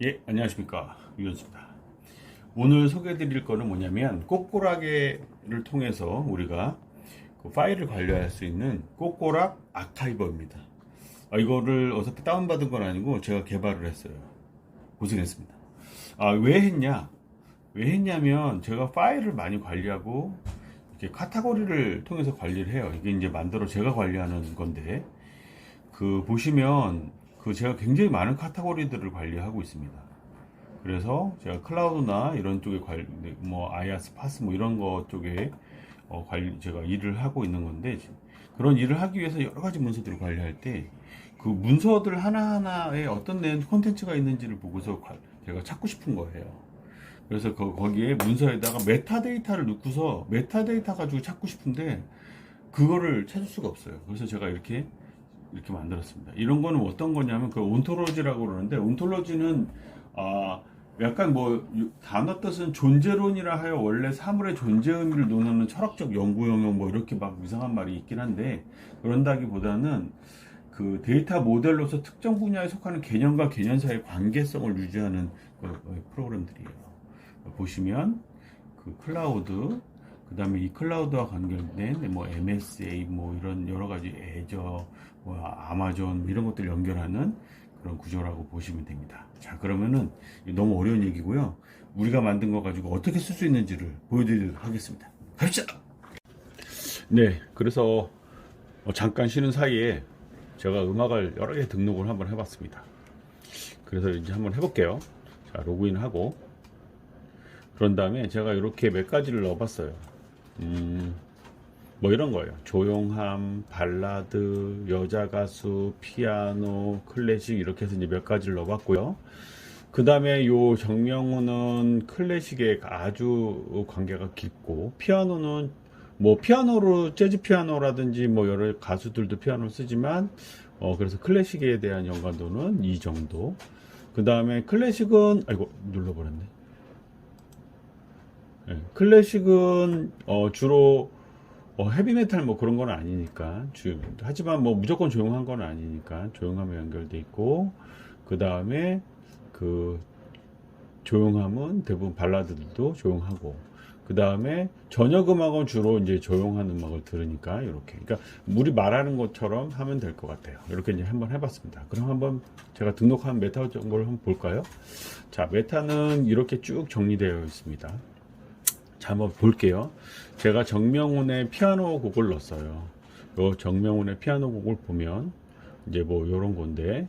예, 안녕하십니까. 유현수입니다. 오늘 소개해 드릴 거는 뭐냐면, 꼬꼬락을 통해서 우리가 그 파일을 관리할 수 있는 꼬꼬락 아카이버입니다. 아, 이거를 어차피 다운받은 건 아니고 제가 개발을 했어요. 고생했습니다. 아, 왜 했냐? 왜 했냐면, 제가 파일을 많이 관리하고, 이렇게 카테고리를 통해서 관리를 해요. 이게 이제 만들어 제가 관리하는 건데, 그 보시면 그 제가 굉장히 많은 카테고리들을 관리하고 있습니다. 그래서 제가 클라우드나 이런 쪽에 관리 뭐 아이아스 파스 뭐 이런 거 쪽에 어, 관리 제가 일을 하고 있는 건데 그런 일을 하기 위해서 여러 가지 문서들을 관리할 때 그 문서들 하나하나에 어떤 내 콘텐츠가 있는지를 보고서 관- 제가 찾고 싶은 거예요. 그래서 거, 거기에 문서에다가 메타데이터를 넣고서 메타데이터 가지고 찾고 싶은데 그거를 찾을 수가 없어요. 그래서 제가 이렇게 이렇게 만들었습니다. 이런 거는 어떤 거냐면 그 온토로지라고 그러는데 온토로지는 아 약간 뭐 유- 단어 뜻은 존재론이라 하여 원래 사물의 존재 의미를 논하는 철학적 연구 영역 뭐 이렇게 막 이상한 말이 있긴 한데 그런다기보다는 그 데이터 모델로서 특정 분야에 속하는 개념과 개념 사이의 관계성을 유지하는 그 프로그램들이에요. 보시면 그 클라우드 그 다음에 이 클라우드와 관련된 뭐 MSA 뭐 이런 여러 가지 애저 뭐 아마존 뭐 이런 것들 연결하는 그런 구조라고 보시면 됩니다. 자 그러면은 너무 어려운 얘기고요. 우리가 만든 거 가지고 어떻게 쓸 수 있는지를 보여드리도록 하겠습니다. 갑시다. 네, 그래서 어, 잠깐 쉬는 사이에 제가 음악을 여러 개 등록을 한번 해봤습니다. 그래서 이제 한번 해볼게요. 자 로그인하고 그런 다음에 제가 이렇게 몇 가지를 넣어봤어요. 음, 뭐 이런 거예요. 조용함, 발라드, 여자 가수, 피아노, 클래식 이렇게 해서 이제 몇 가지를 넣어봤고요. 그 다음에 요 정명훈은 클래식에 아주 관계가 깊고 피아노는 뭐 피아노로 재즈 피아노라든지 뭐 여러 가수들도 피아노를 쓰지만 어 그래서 클래식에 대한 연관도는 이 정도. 그 다음에 클래식은 아이고 눌러버렸네. 예, 클래식은 어, 주로 어, 헤비메탈 뭐 그런 건 아니니까 주, 하지만 뭐 무조건 조용한 건 아니니까 조용함에 연결돼 있고 그 다음에 그 조용함은 대부분 발라드들도 조용하고 그 다음에 저녁 음악은 주로 이제 조용한 음악을 들으니까 이렇게. 그러니까 우리 말하는 것처럼 하면 될 것 같아요. 이렇게 이제 한번 해봤습니다. 그럼 한번 제가 등록한 메타 정보를 한번 볼까요? 자 메타는 이렇게 쭉 정리되어 있습니다 자, 한번 볼게요. 제가 정명훈의 피아노 곡을 넣었어요. 요 정명훈의 피아노 곡을 보면 이제 뭐 요런 건데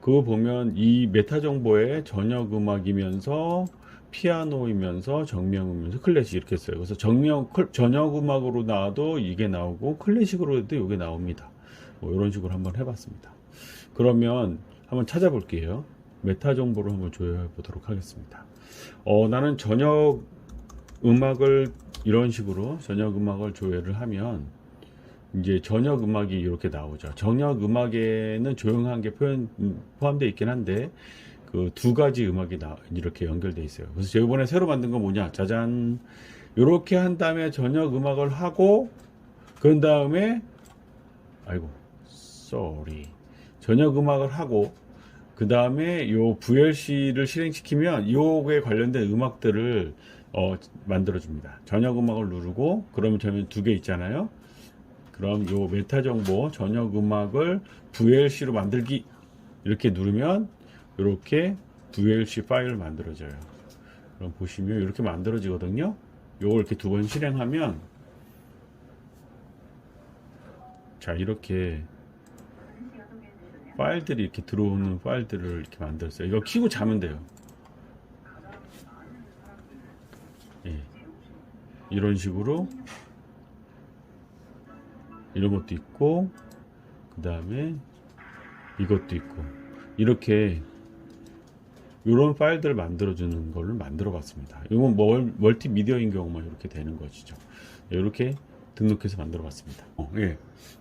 그거 보면 이 메타 정보에 저녁 음악이면서 피아노이면서 정명이면서 클래식 이렇게 써요. 그래서 정명 클- 저녁 음악으로 나와도 이게 나오고 클래식으로 해도 이게 나옵니다. 뭐 이런 식으로 한번 해봤습니다. 그러면 한번 찾아볼게요. 메타 정보를 한번 조회해 보도록 하겠습니다. 어, 나는 저녁 음악을 이런 식으로 저녁 음악을 조회를 하면 이제 저녁 음악이 이렇게 나오죠. 저녁 음악에는 조용한 게 표현 음, 포함되어 있긴 한데 그 두 가지 음악이 나 이렇게 연결돼 있어요. 그래서 제가 이번에 새로 만든 건 뭐냐? 짜잔. 이렇게 한 다음에 저녁 음악을 하고 그런 다음에 아이고 쏘리 저녁 음악을 하고 그 다음에 요 VLC를 실행시키면 요거에 관련된 음악들을 어, 만들어줍니다. 저녁 음악을 누르고 그러면 저면 두 개 있잖아요. 그럼 요 메타 정보 저녁 음악을 VLC로 만들기 이렇게 누르면 이렇게 VLC 파일을 만들어져요. 그럼 보시면 이렇게 만들어지거든요. 요걸 이렇게 두 번 실행하면 자 이렇게 파일들이 이렇게 들어오는 파일들을 이렇게 만들었어요. 이거 키고 자면 돼요. 이런 식으로 이런 것도 있고 그 다음에 이것도 있고 이렇게 이런 파일들을 만들어주는 거를 만들어 봤습니다. 이건 멀, 멀티미디어인 경우만 이렇게 되는 것이죠. 이렇게 등록해서 만들어 봤습니다. 어, 예.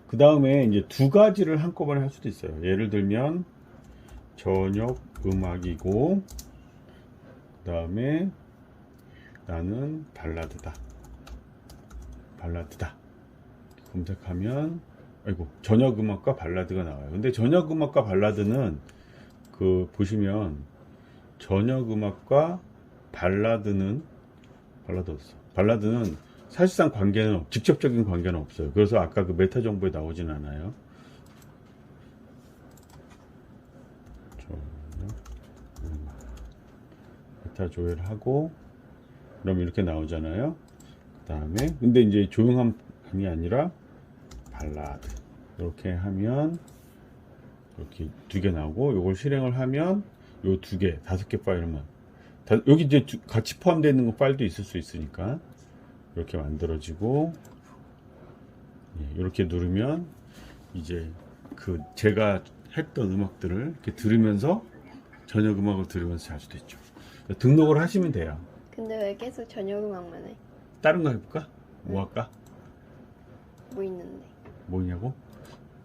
그 다음에 이제 두 가지를 한꺼번에 할 수도 있어요. 예를 들면 저녁 음악이고 그 다음에 나는 발라드다. 발라드다. 검색하면 아이고 저녁 음악과 발라드가 나와요. 근데 저녁 음악과 발라드는 그 보시면 저녁 음악과 발라드는 발라드 없어. 발라드는 사실상 관계는 없- 직접적인 관계는 없어요. 그래서 아까 그 메타 정보에 나오진 않아요. 메타 조회를 하고 그럼 이렇게 나오잖아요. 그 다음에 근데 이제 조용함이 아니라 발라드 이렇게 하면 이렇게 두 개 나오고 요걸 실행을 하면 요 두 개, 다섯 개 파일만 다- 여기 이제 두- 같이 포함되어 있는 거 파일도 있을 수 있으니까 이렇게 만들어지고 예, 이렇게 누르면 이제 그 제가 했던 음악들을 이렇게 들으면서 저녁 음악을 들으면서 잘 수도 있죠. 등록을 하시면 돼요. 근데 왜 계속 저녁 음악만 해? 다른 거 해볼까? 뭐 할까? 뭐 있는데? 뭐냐고?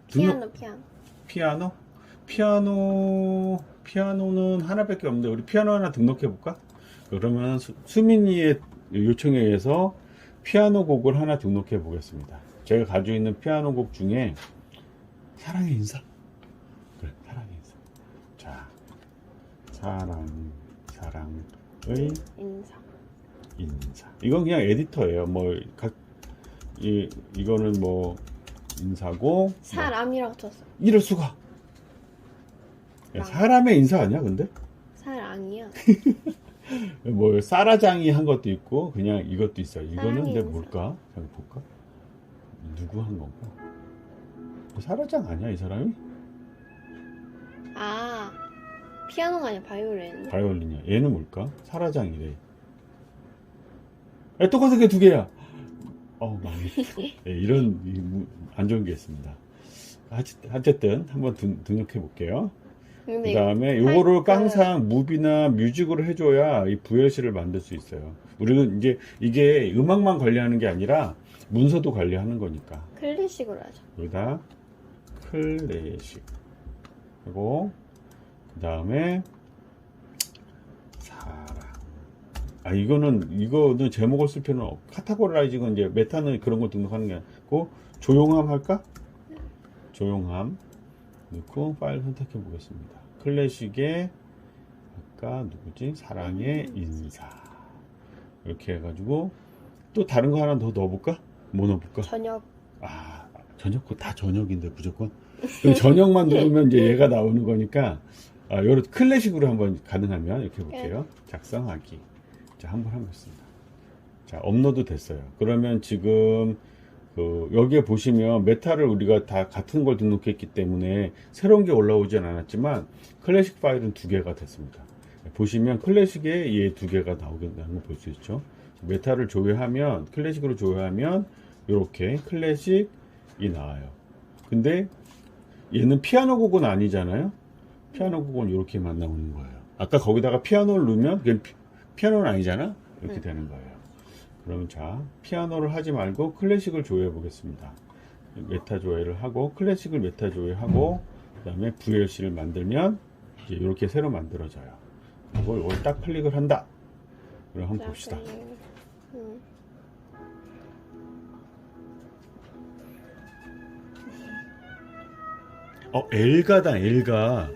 피아노 피아노. 피아노? 피아노 피아노는 하나밖에 없는데 우리 피아노 하나 등록해 볼까? 그러면 수, 수민이의 요청에 의해서 피아노 곡을 하나 등록해 보겠습니다. 제가 가지고 있는 피아노 곡 중에 사랑의 인사. 그래, 사랑의 인사. 자, 사랑 사랑의 인사. 인사. 이건 그냥 에디터예요. 뭐 각 이 이거는 뭐 인사고 뭐 사람이라고 쳤어. 이럴 수가. 야, 사람의 인사 아니야, 근데? 사랑이야. 뭐 사라장이 한 것도 있고 그냥 이것도 있어 요. 이거는 사랑의 근데 인사. 뭘까? 잠깐 볼까? 누구 한 건가? 사라장 아니야, 이 사람이? 아 피아노가 아니라 바이올린. 바이올린이야. 얘는 뭘까? 사라장이래. 야, 똑같은 게 두 개야. 어, 망했다. 예, 이런 이안 좋은 게 있습니다. 하치- 어쨌든 한번 등, 등록해 볼게요. 근데 그 이거 다음에 요거를 그- 항상 무비나 뮤직으로 해줘야 이 VLC를 만들 수 있어요. 우리는 이제 이게 음악만 관리하는 게 아니라 문서도 관리하는 거니까. 클래식으로 하자. 여기다 클래식 하고 그 다음에 사랑. 아 이거는 이거는 제목을 쓸 필요는 없. 카테고라이징은 이제 메타는 그런 거 등록하는 게 아니고 조용함 할까? 조용함 넣고 파일 선택해 보겠습니다. 클래식에 아까 누구지? 사랑의 인사 이렇게 해가지고 또 다른 거 하나 더 넣어볼까? 뭐 넣어볼까? 저녁. 아, 저녁 거다 저녁인데 무조건. 그럼 저녁만 누르면 이제 얘가 나오는 거니까 아, 요런 클래식으로 한번 가능하면 이렇게 해볼게요. 작성하기. 자, 한 번 해보겠습니다. 자, 업로드 됐어요. 그러면 지금 그 여기에 보시면 메타를 우리가 다 같은 걸 등록했기 때문에 새로운 게 올라오진 않았지만 클래식 파일은 두 개가 됐습니다. 보시면 클래식에 얘 두 개가 나오게 되는 거볼수 있죠. 메타를 조회하면 클래식으로 조회하면 이렇게 클래식이 나와요. 근데 얘는 피아노 곡은 아니잖아요. 피아노 곡은 이렇게만 나오는 거예요. 아까 거기다가 피아노를 넣으면 피, 피아노는 아니잖아. 이렇게 네. 되는 거예요. 그러면 자 피아노를 하지 말고 클래식을 조회해 보겠습니다. 메타 조회를 하고 클래식을 메타 조회하고 그 다음에 VLC를 만들면 이제 이렇게 새로 만들어져요. 이걸 이걸 딱 클릭을 한다. 그럼 한번 봅시다. 음. 어 엘가다 엘가.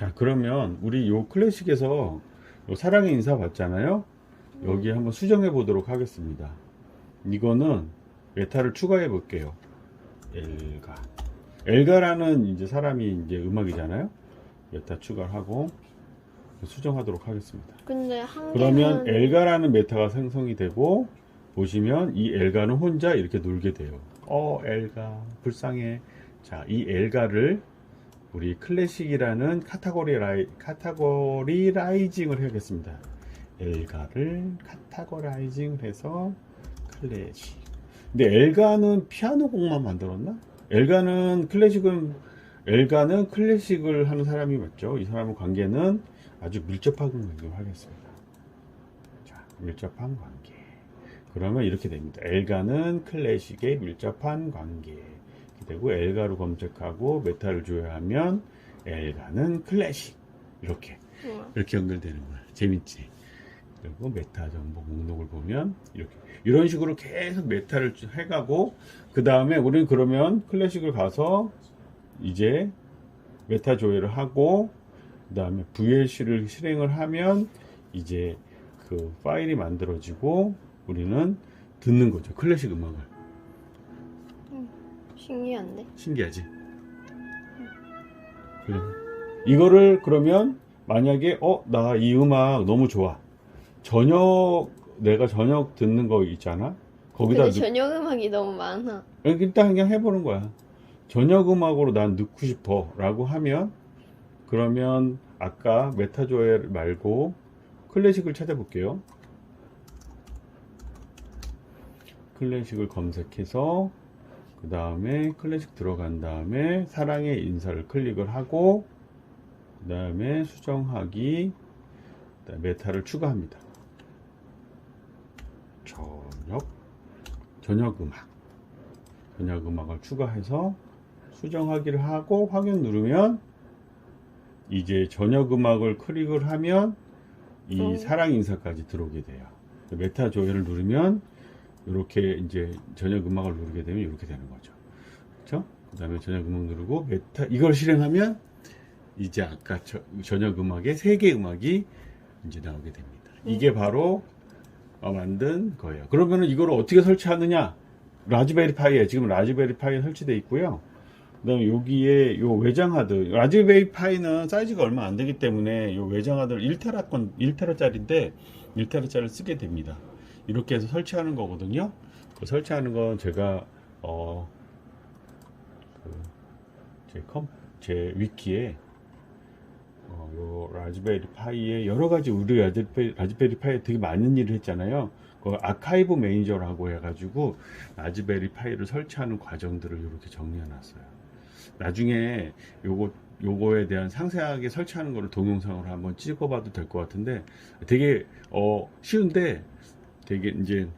자 그러면 우리 요 클래식에서 요 사랑의 인사 봤잖아요. 여기 한번 수정해 보도록 하겠습니다. 이거는 메타를 추가해 볼게요. 엘가. 엘가라는 이제 사람이 이제 음악이잖아요. 메타 추가하고 수정하도록 하겠습니다. 근데 한 그러면 개는 엘가라는 메타가 생성이 되고 보시면 이 엘가는 혼자 이렇게 놀게 돼요. 어 엘가 불쌍해. 자 이 엘가를 우리 클래식이라는 카테고리 라이 카테고리 라이징을 해야겠습니다. 엘가를 카테고라이징을 해서 클래식. 근데 엘가는 피아노 곡만 만들었나? 엘가는 클래식은 엘가는 클래식을 하는 사람이 맞죠. 이 사람의 관계는 아주 밀접한 관계로 하겠습니다. 자, 밀접한 관계. 그러면 이렇게 됩니다. 엘가는 클래식의 밀접한 관계. 되고 엘가로 검색하고 메타를 조회하면 엘가는 클래식. 이렇게 우와. 이렇게 연결되는 거야. 재밌지? 그리고 메타 정보 목록을 보면 이렇게 이런 식으로 계속 메타를 쭉 해가고 그 다음에 우리는 그러면 클래식을 가서 이제 메타 조회를 하고 그 다음에 VLC를 실행을 하면 이제 그 파일이 만들어지고 우리는 듣는 거죠. 클래식 음악을. 신기한데? 신기하지? 그래. 이거를 그러면 만약에 어 나 이 음악 너무 좋아. 저녁 내가 저녁 듣는 거 있잖아. 거기다 근데 넣- 저녁 음악이 너무 많아. 일단 그냥 해보는 거야. 저녁 음악으로 난 넣고 싶어 라고 하면 그러면 아까 메타조엘 말고 클래식을 찾아볼게요. 클래식을 검색해서 그 다음에 클래식 들어간 다음에 사랑의 인사를 클릭을 하고 그 다음에 수정하기 그다음에 메타를 추가합니다. 저녁 저녁 음악 저녁 음악을 추가해서 수정하기를 하고 확인 누르면 이제 저녁 음악을 클릭을 하면 이 음. 사랑 인사까지 들어오게 돼요. 메타 조회를 누르면 이렇게 이제 저녁 음악을 누르게 되면 이렇게 되는 거죠. 그렇죠? 그 다음에 저녁 음악 누르고 메타 이걸 실행하면 이제 아까 저, 저녁 음악의 세 개 음악이 이제 나오게 됩니다. 이게 바로 어, 만든 거예요. 그러면은 이걸 어떻게 설치하느냐? 라즈베리 파이에 지금 라즈베리 파이에 설치되어 있고요. 그다음에 여기에 요 외장 하드 라즈베리 파이는 사이즈가 얼마 안 되기 때문에 요 외장 하드를 1테라 건 1테라 짜리인데 1테라 짜리를 쓰게 됩니다. 이렇게 해서 설치하는 거거든요. 그 설치하는 건 제가 어, 컴, 제 위키에 어, 요 라즈베리 파이에 여러 가지 우리 라즈베리, 라즈베리 파이에 되게 많은 일을 했잖아요. 그 아카이브 매니저라고 해가지고 라즈베리 파이를 설치하는 과정들을 이렇게 정리해 놨어요. 나중에 요거 요거에 대한 상세하게 설치하는 거를 동영상으로 한번 찍어봐도 될 것 같은데 되게 어 쉬운데 되게 이제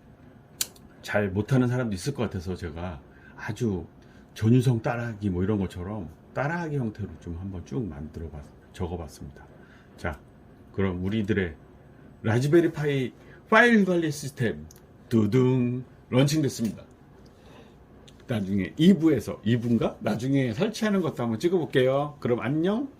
잘 못하는 사람도 있을 것 같아서 제가 아주 전유성 따라하기 뭐 이런 것처럼 따라하기 형태로 좀 한번 쭉 만들어 봤 적어 봤습니다. 자, 그럼 우리들의 라즈베리 파이 파일 관리 시스템 두둥 런칭 됐습니다. 나중에 2부에서 2부인가? 나중에 설치하는 것도 한번 찍어 볼게요. 그럼 안녕.